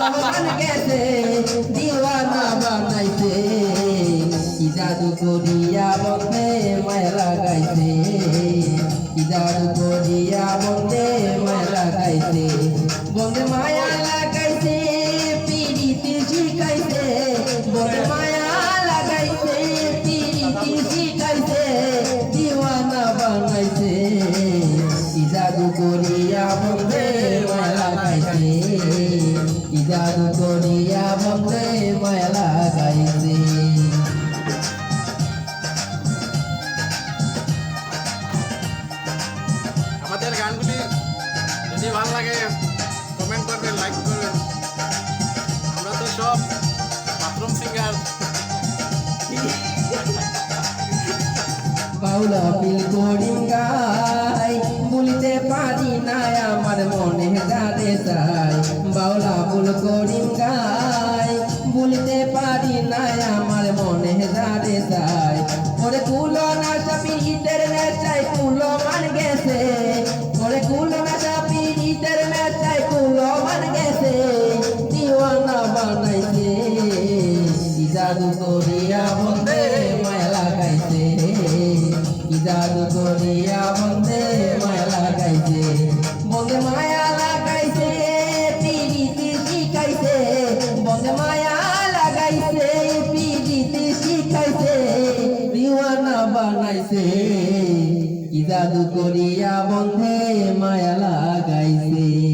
মান গেছে দিওয়ানা বানাইছে জাদু করিয়া বন্ধে মায়া লাগাইছে জাদু করিয়া বন্ধে মায়া লাগাইছে জাদু করিয়া বন্ধে মায়া লাগাইছে আমাদের গানগুলি যদি ভালো লাগে কমেন্ট করবেন লাইক করবেন। আমরা তো সব বাথরুম সিঙ্গার বাউলা পিল করি গাই বলিতে পারি না আমার মনে যারে চাই বাউলা ফুল করি গাই, বলিতে পারি আমার মনে ওরে না চাপি কুলো মান গেছে, ওরে না চাপি কুলো মান গেছে, দিওয়ানা বানাইছে। জাদু করিয়া বন্ধে মায়া লাগাইছে জাদু করিয়া বন্ধে মায়া লাগাইছে বন্ধে মায়া পিড়িতে শিখাইছে বানাইছে। কি জাদু করিয়া বন্ধে মায়া লাগাইছে।